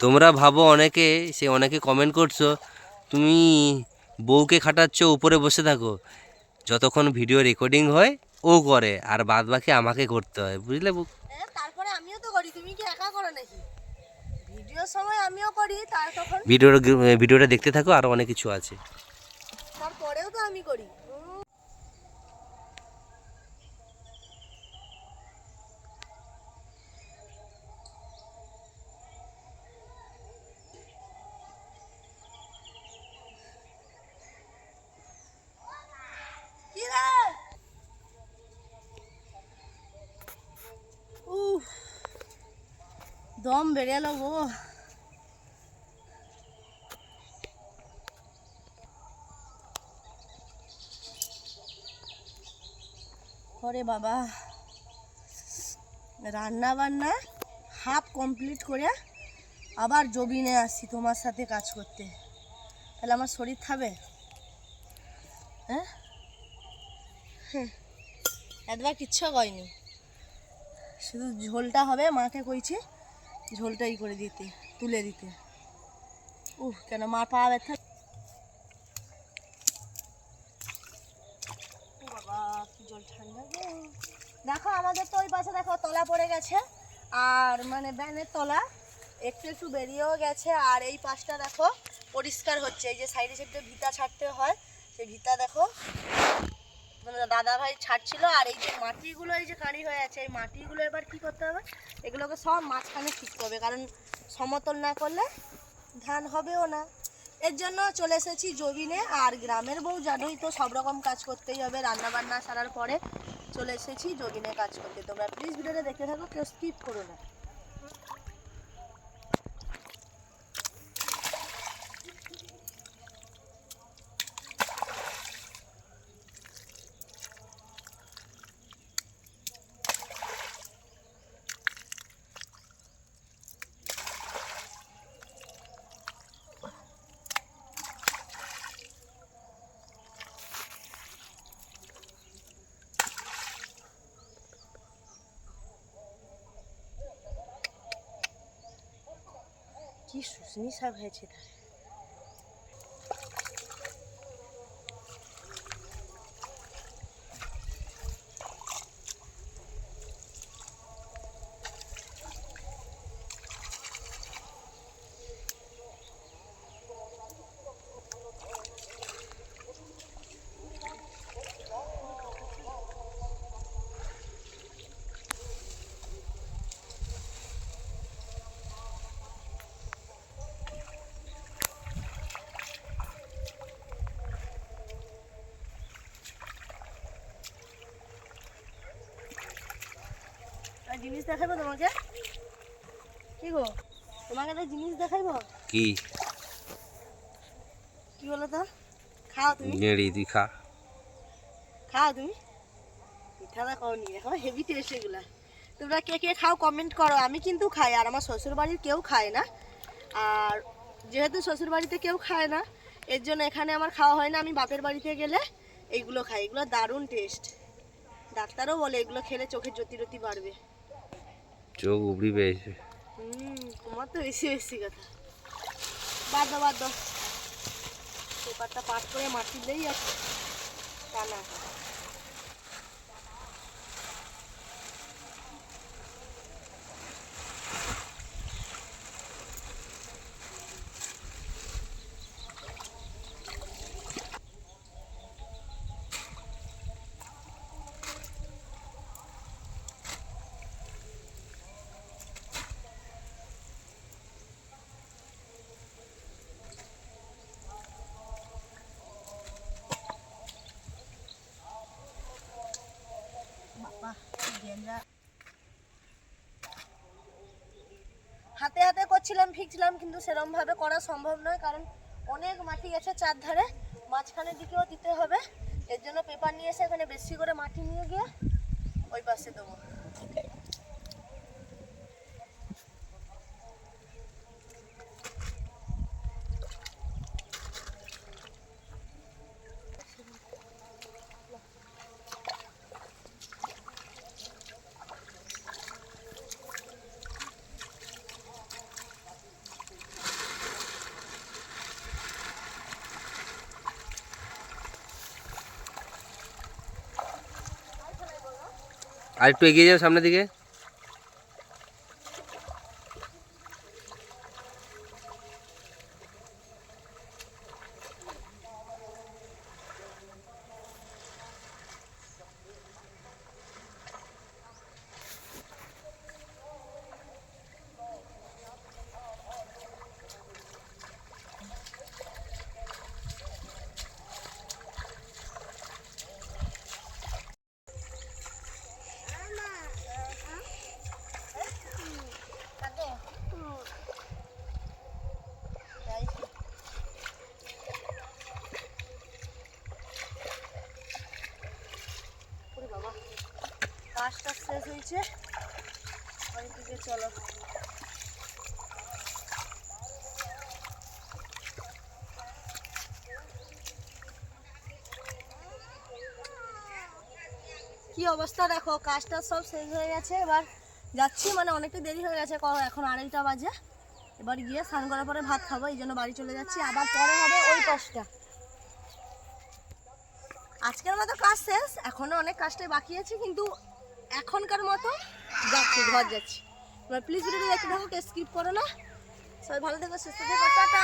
তোমরা ভাবো অনেকে সে অনেকে কমেন্ট করছ তুমি বউকে খাটাচ্ছ উপরে বসে থাকো। যতক্ষণ ভিডিও রেকর্ডিং হয় ও করে আর বাদ বাকি আমাকে করতে হয় বুঝলে তারপরে আমিও তো করি তুমি কি একা করো নাকি? ভিডিওর সময় আমিও করি তার তখন ভিডিওর ভিডিওটা দেখতে থাকো আরও অনেক কিছু আছে। তারপরেও তো আমি করি। দম বেড়ে এলো গো। ওরে বাবা। রান্না বান্না হাফ কমপ্লিট করে আবার জবিনে আসছি তোমার সাথে কাজ করতে। তাহলে আমার শরীর থাকবে হ্যাঁ? একবার কিচ্ছু হয়নি শুধু ঝোলটা হবে, মাকে কইছি ঝোলটাই করে দিতে, তুলে দিতে। উহ কেন মা পা ব্যথা? ঠান্ডা দেখো, আমাদের তো ওই পাশে দেখো, তলা পড়ে গেছে। আর মানে ব্যানের তলা, একটু একটু বেরিয়েও গেছে। আর এই পাশটা দেখো, পরিষ্কার হচ্ছে। এই যে সাইডে সাইডে ভিতা ছাড়তে হয়, সেই ভিতা দেখো। দাদা ভাই ছাড়ছিল আর এই যে মাটিগুলো এই যে কাঁড়ি হয়ে আছে, এই মাটিগুলো এবার কি করতে হবে? এগুলোকে সব মাঝখানে ঠিকতে হবে কারণ সমতল না করলে ধান হবেও না। এর জন্য চলে এসেছি জবিনে আর গ্রামের বউ জানোই তো সব রকম কাজ করতেই হবে রান্না বান্না সারার পরে চলে এসেছি জবিনে কাজ করতে। তোমরা প্লিজ ভিডিওটা দেখতে থাকো, কেউ স্কিপ করো না। কি শুশনি শাক হয়েছে তার জিনিস দেখাবো তোমাকে? কি গো? তোমাকে একটা জিনিস দেখাইবো? কি? কি বলো তো? খাও তুমি। নেড়ি তুই খা। খাও তুমি। পিঠাটা খাও নি দেখো হেভি টেস্ট এগুলা। তোমরা কে কে খাও কমেন্ট করো। আমি কিন্তু খাই আর আমার শ্বশুর বাড়ির কেউ খায় না। আর যেহেতু শ্বশুর বাড়িতে কেউ খায় না এর জন্য এখানে আমার খাওয়া হয় না। আমি বাপের বাড়িতে গেলে এইগুলো খাই। এগুলো দারুণ টেস্ট ডাক্তারও বলে এগুলো খেলে চোখের জ্যোতি বাড়বে। চোখ উবড়ি পেয়েছে। তোমার তো বেশি বেশি কথা। বাদ বাদ দাও। পাট করে মাটি দিলেই আছে টানা করছিলাম ফিকছিলাম কিন্তু সেরমভাবে করা সম্ভব নয়, কারণ অনেক মাটি গেছে চারধারে। মাঝখানের দিকেও দিতে হবে। এর জন্য পেপার নিয়ে এসে এখানে বেশি করে মাটি নিয়ে গিয়ে ওই পাশে দেবো। আর একটু এগিয়ে যাও সামনের দিকে শেষ হয়েছে। বাড়ির দিকে চলো। কি অবস্থা দেখো? কাজটা সব শেষ হয়ে গেছে। এবার যাচ্ছি মানে অনেকটা দেরি হয়ে গেছে। এখন আড়াইটা বাজে। এবার গিয়ে স্নান করার পরে ভাত খাব, এই জন্য বাড়ি চলে যাচ্ছি। আবার পরে হবে ওই কাজটা। আজকের মতো কাজ শেষ। এখনও অনেক কাজটাই বাকি আছে, কিন্তু এখনকার মতো যাচ্ছি, ঘর যাচ্ছি। এবার প্লিজ ভিডিওটা দেখতে থাকো স্কিপ করো না। সবাই ভালো থেকো, সুস্থ থেকো, টাটা।